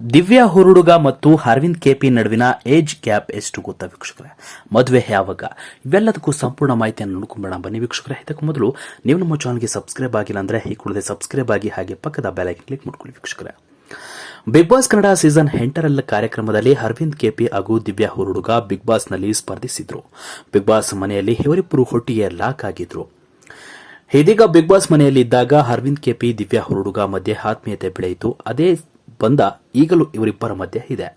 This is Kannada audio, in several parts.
ದಿವ್ಯಾ ಹುರುಡುಗ ಮತ್ತು ಅರವಿಂದ್ ಕೆಪಿ ನಡುವಿನ ಏಜ್ ಗ್ಯಾಪ್ ಎಷ್ಟು ಗೊತ್ತಾ ವೀಕ್ಷಕರೇ? ಮದುವೆ ಯಾವಾಗ? ಇವೆಲ್ಲದಕ್ಕೂ ಸಂಪೂರ್ಣ ಮಾಹಿತಿಯನ್ನು ನೋಡ್ಕೊಂಬೇಡ ಬನ್ನಿ ವೀಕ್ಷಕರೇ, ಇದಕ್ಕೂ ಮೊದಲು ನೀವು ನಮ್ಮ ಚಾನಲ್ಗೆ ಸಬ್ಸ್ಕ್ರೈಬ್ ಆಗಿಲ್ಲ ಅಂದ್ರೆ ಈ ಕೂಡಲೇ ಸಬ್ಸ್ಕ್ರೈಬ್ ಆಗಿ ಹಾಗೆ ಪಕ್ಕದ ಬೆಲೈಕನ್ ಕ್ಲಿಕ್ ಮಾಡ್ಕೊಳ್ಳಿ ವೀಕ್ಷಕರೇ. ಬಿಗ್ ಬಾಸ್ ಕನ್ನಡ ಸೀಸನ್ ಎಂಟರಲ್ಲ ಕಾರ್ಯಕ್ರಮದಲ್ಲಿ ಅರವಿಂದ್ ಕೆಪಿ ಹಾಗೂ ದಿವ್ಯಾ ಹುರುಡುಗ ಬಿಗ್ ಬಾಸ್ನಲ್ಲಿ ಸ್ಪರ್ಧಿಸಿದ್ರು. ಬಿಗ್ ಬಾಸ್ ಮನೆಯಲ್ಲಿ ಇವರಿಬ್ಬರು ಒಟ್ಟಿಗೆ ಲಾಕ್ ಆಗಿದ್ರು. ಇದೀಗ ಬಿಗ್ ಬಾಸ್ ಮನೆಯಲ್ಲಿ ಇದ್ದಾಗ ಅರವಿಂದ್ ಕೆಪಿ, ದಿವ್ಯಾ ಹುರುಡುಗ ಮಧ್ಯೆ ಆತ್ಮೀಯತೆ ಬೆಳೆಯಿತು. ಅದೇ ಬಂದ ಈಗಲೂ ಇವರಿಬ್ಬರ ಮಧ್ಯೆ ಇದೆ.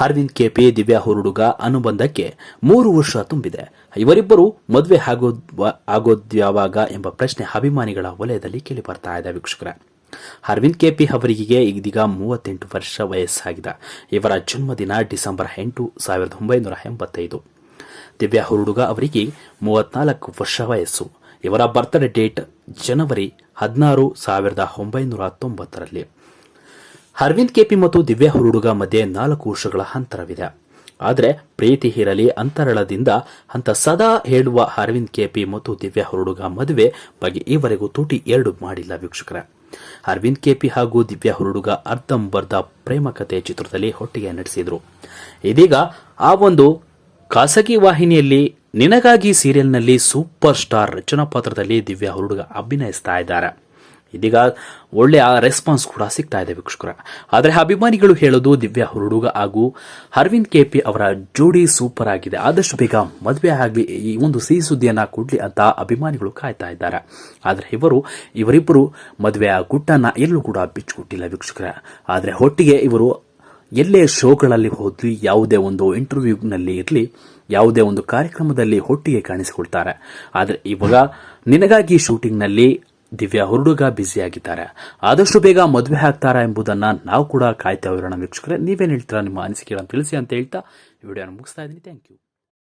ಅರವಿಂದ್ ಕೆಪಿ, ದಿವ್ಯಾ ಹುರುಡುಗ ಅನುಬಂಧಕ್ಕೆ ಮೂರು ವರ್ಷ ತುಂಬಿದೆ. ಇವರಿಬ್ಬರು ಮದುವೆ ಆಗೋದ್ ಆಗೋದ್ಯಾವಾಗ ಎಂಬ ಪ್ರಶ್ನೆ ಅಭಿಮಾನಿಗಳ ವಲಯದಲ್ಲಿ ಕೇಳಿ ಬರ್ತಾ ಇದೆ ವೀಕ್ಷಕರೇ. ಅರವಿಂದ್ ಕೆಪಿ ಅವರಿಗೆ ಇದೀಗ ಮೂವತ್ತೆಂಟು ವರ್ಷ ವಯಸ್ಸಾಗಿದೆ. ಇವರ ಜನ್ಮದಿನ ಡಿಸೆಂಬರ್ ಎಂಟು, ಸಾವಿರದ ಒಂಬೈನೂರ ಎಂಬತ್ತೈದು. ದಿವ್ಯಾ ಹುರುಡುಗ ಅವರಿಗೆ ಮೂವತ್ನಾಲ್ಕು ವರ್ಷ ವಯಸ್ಸು. ಇವರ ಬರ್ತ್ಡೇ ಡೇಟ್ ಜನವರಿ ಹದಿನಾರು, ಸಾವಿರದ ಒಂಬೈನೂರ ತೊಂಬತ್ತರಲ್ಲಿ. ಅರವಿಂದ್ ಕೆಪಿ ಮತ್ತು ದಿವ್ಯಾ ಹುರುಡುಗ ಮಧ್ಯೆ ನಾಲ್ಕು ವರ್ಷಗಳ ಅಂತರವಿದೆ. ಆದರೆ ಪ್ರೀತಿ ಇರಲಿ ಅಂತರಳದಿಂದ ಅಂತ ಸದಾ ಹೇಳುವ ಅರವಿಂದ್ ಕೆಪಿ ಮತ್ತು ದಿವ್ಯಾ ಹುರುಡುಗ ಮದುವೆ ಬಗ್ಗೆ ಈವರೆಗೂ ತೂಟಿ ಎರಡು ಮಾಡಿಲ್ಲ ವೀಕ್ಷಕರೇ. ಅರವಿಂದ್ ಕೆಪಿ ಹಾಗೂ ದಿವ್ಯಾ ಹುರುಡುಗ ಅರ್ಧಂಬರ್ಧ ಪ್ರೇಮ ಕಥೆ ಚಿತ್ರದಲ್ಲಿ ಒಟ್ಟಿಗೆ ನಟಿಸಿದ್ರು ಇದೀಗ ಆ ಒಂದು ಖಾಸಗಿ ವಾಹಿನಿಯಲ್ಲಿ ನಿನಗಾಗಿ ಸೀರಿಯಲ್ನಲ್ಲಿ ಸೂಪರ್ ಸ್ಟಾರ್ ರಚನಾ ಪಾತ್ರದಲ್ಲಿ ದಿವ್ಯಾ ಹುರುಡುಗ ಅಭಿನಯಿಸ್ತಾ ಇದ್ದಾರೆ. ಇದೀಗ ಒಳ್ಳೆಯ ರೆಸ್ಪಾನ್ಸ್ ಕೂಡ ಸಿಗ್ತಾ ಇದೆ ವೀಕ್ಷಕರ. ಆದರೆ ಅಭಿಮಾನಿಗಳು ಹೇಳೋದು ದಿವ್ಯ ಹುರುಡುಗ ಹಾಗೂ ಅರವಿಂದ್ ಕೆಪಿ ಅವರ ಜೋಡಿ ಸೂಪರ್ ಆಗಿದೆ. ಆದಷ್ಟು ಬೇಗ ಮದುವೆ ಆಗಲಿ, ಈ ಒಂದು ಸಿಹಿ ಸುದ್ದಿಯನ್ನು ಕೊಡಲಿ ಅಂತ ಅಭಿಮಾನಿಗಳು ಕಾಯ್ತಾ ಇದ್ದಾರೆ. ಆದರೆ ಇವರು, ಇವರಿಬ್ಬರು ಮದುವೆಯ ಗುಟ್ಟನ್ನ ಎಲ್ಲೂ ಕೂಡ ಬಿಚ್ಚಿಕೊಟ್ಟಿಲ್ಲ ವೀಕ್ಷಕರ. ಆದರೆ ಒಟ್ಟಿಗೆ ಇವರು ಎಲ್ಲೇ ಶೋಗಳಲ್ಲಿ ಹೋದ್ಲಿ, ಯಾವುದೇ ಒಂದು ಇಂಟರ್ವ್ಯೂನಲ್ಲಿ ಇರಲಿ, ಯಾವುದೇ ಒಂದು ಕಾರ್ಯಕ್ರಮದಲ್ಲಿ ಒಟ್ಟಿಗೆ ಕಾಣಿಸಿಕೊಳ್ತಾರೆ. ಆದರೆ ಇವಾಗ ನಿನಗಾಗಿ ಶೂಟಿಂಗ್ನಲ್ಲಿ ದಿವ್ಯಾ ಹುರುಡುಗ ಬ್ಯುಸಿಯಾಗಿದ್ದಾರೆ. ಆದಷ್ಟು ಬೇಗ ಮದುವೆ ಆಗ್ತಾರಾ ಎಂಬುದನ್ನು ನಾವು ಕೂಡ ಕಾಯ್ತಾ ಇರೋಣ ವೀಕ್ಷಕರೇ. ನೀವೇನು ಹೇಳ್ತೀರಾ? ನಿಮ್ಮ ಅನಿಸಿಕೆಗಳನ್ನು ತಿಳಿಸಿ ಅಂತ ಹೇಳ್ತಾ ವಿಡಿಯೋನ ಮುಗಿಸ್ತಾ ಇದ್ದೀನಿ. Thank you